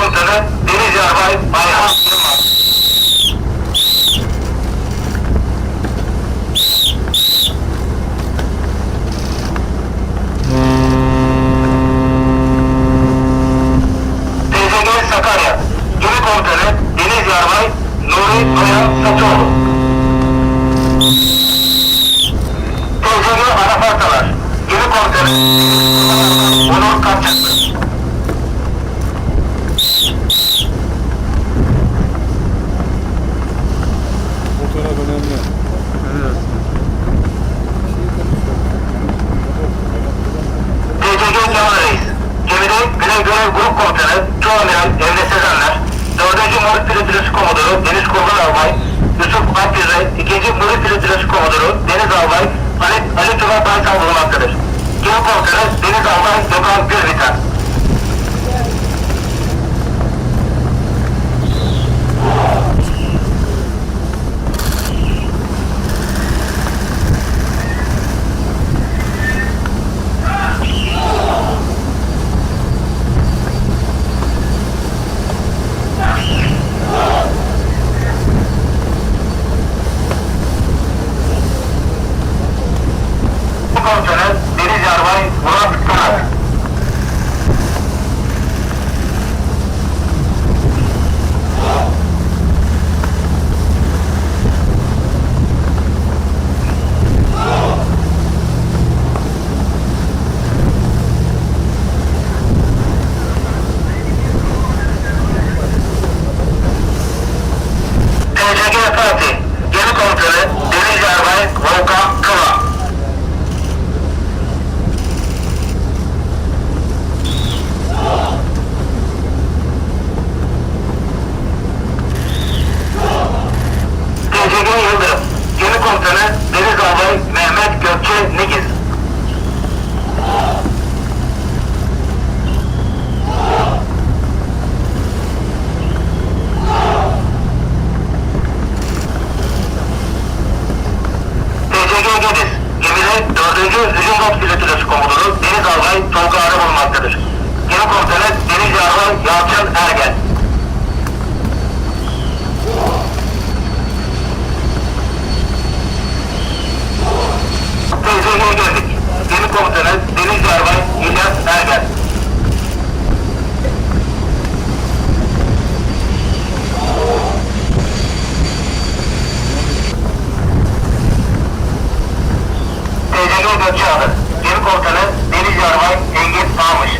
Komutanı Deniz Yarbay Ayhan Yılmaz. TCG Sakarya Gemi Komutanı Deniz Yarbay Nuri Kaya Saçoğlu. TCG Anafartalar Gemi Komutanı Onur Kapçaklı. Sezenler 4. Murit Pilotülüsü Komodoru Deniz Kurban Albay Yusuf Akgüze 2. Murit Pilotülüsü Komodoru Deniz Albay Ali, Ali Tuna Baysal bulunmaktadır. Gemi Komutanı Deniz Albay Gökhan Gülbiten. Gemi Komutanı Deniz Yarbay Murat Kanar. TCG Fatih Gemi Komutanı Deniz Yarbay Volkan Kıva. TCG Yıldırım Gemi Komutanı Deniz Albay Mehmet Gökçe Nigiz. TCG Gediz Gemide 4. Hücum Bot Pilotülüsü Komutanı Deniz Albay Tolga Arı bulunmaktadır. Gemi Komutanı Deniz Yarbay Yalçın Ergen. TCG'ye geldik. Gemi Komutanı Deniz Yarbay İlyas Ergen. Gökçeadı. Gemi Komutanı Deniz Yarbay Engin Ağmış.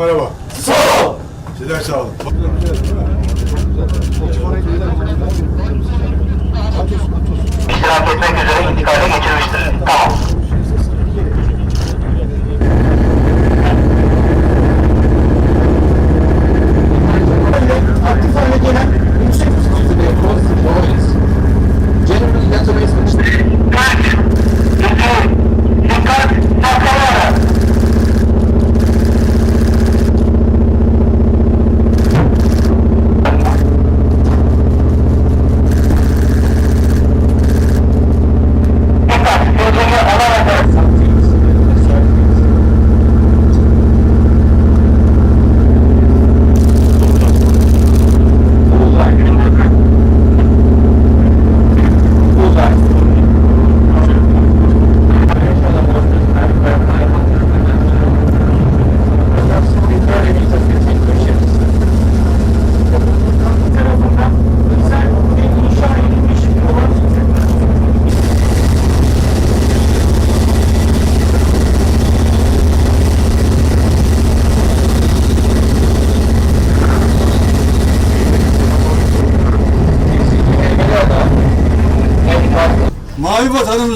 Arkadaşlar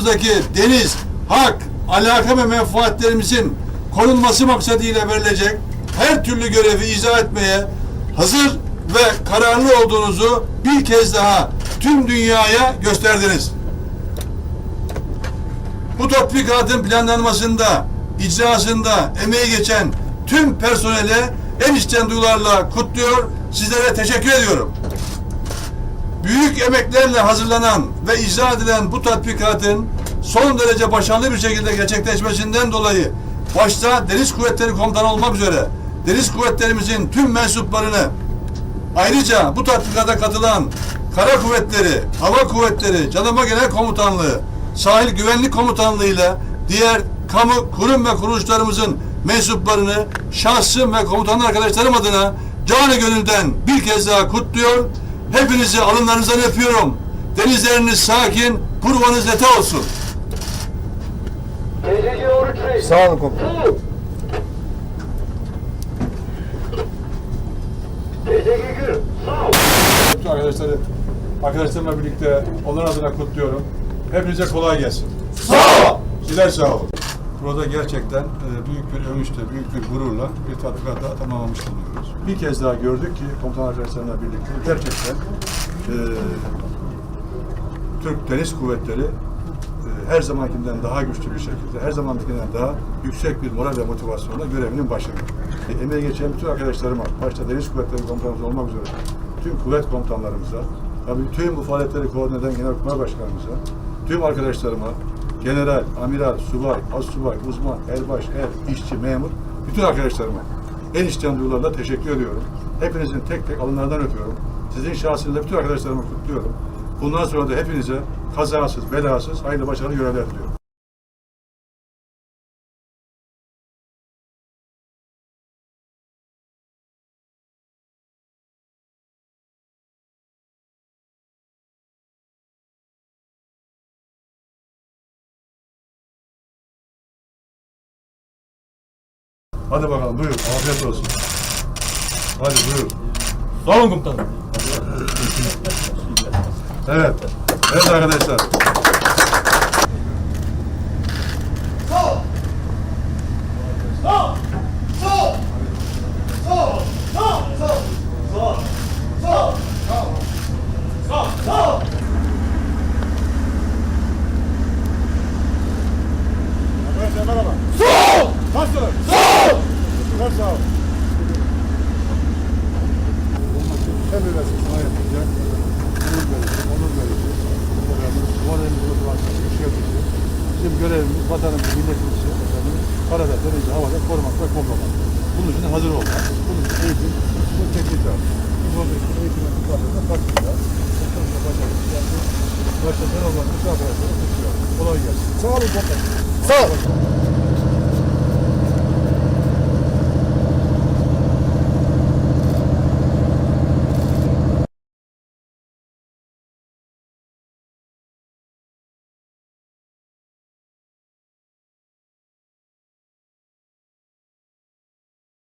Mavi vatanımızdaki deniz, hak, alaka ve menfaatlerimizin korunması maksadıyla verilecek her türlü görevi izah etmeye hazır ve kararlı olduğunuzu bir kez daha tüm dünyaya gösterdiniz. Bu tatbikatın planlanmasında, icrasında emeği geçen tüm personele en içten duygularla kutluyor, sizlere teşekkür ediyorum. Büyük emeklerle hazırlanan ve icra edilen bu tatbikatın son derece başarılı bir şekilde gerçekleşmesinden dolayı başta Deniz Kuvvetleri Komutanı olmak üzere Deniz Kuvvetlerimizin tüm mensuplarını ayrıca bu tatbikata katılan Kara Kuvvetleri, Hava Kuvvetleri, Jandarma Genel Komutanlığı, Sahil Güvenlik Komutanlığı ile diğer kamu kurum ve kuruluşlarımızın mensuplarını şahsım ve komutan arkadaşlarım adına canı gönülden bir kez daha kutluyor. Hepinizi alınlarınızdan öpüyorum. Denizleriniz sakin, kurbanız nete olsun. Sağ olun komutanım. Bütün arkadaşları, arkadaşlarımla birlikte onların adına kutluyorum. Hepinize kolay gelsin. Sağ ol. Sizler sağ olun. Burada gerçekten e, büyük bir övünçle, büyük bir gururla bir tatbikata tamamlamış bulunuyoruz. Bir kez daha gördük ki komutan arkadaşlarımla birlikte gerçekten e, Türk Deniz Kuvvetleri e, her zamankinden daha güçlü bir şekilde, her zamankinden daha yüksek bir moral ve motivasyonla görevinin başında. E, emeği geçen bütün arkadaşlarıma, başta Deniz Kuvvetleri Komutanımız olmak üzere tüm kuvvet komutanlarımıza, tabii tüm bu faaliyetleri koordine eden Genelkurmay Başkanımıza, tüm arkadaşlarıma, general, amiral, subay, assubay, uzman, erbaş, er, işçi, memur, bütün arkadaşlarıma en içten duygularla teşekkür ediyorum. Hepinizin tek tek alınlarından öpüyorum. Sizin şahsınızda bütün arkadaşlarımı kutluyorum. Bundan sonra da hepinize kazasız, belasız, hayırlı başarılı görevler diliyorum. Hadi bakalım buyur. Afiyet olsun. Hadi buyur. Sağ olun komutanım. Evet. Evet arkadaşlar. Başladığı olmadı. Kolay gelsin. Sağ olun. Sağ olun.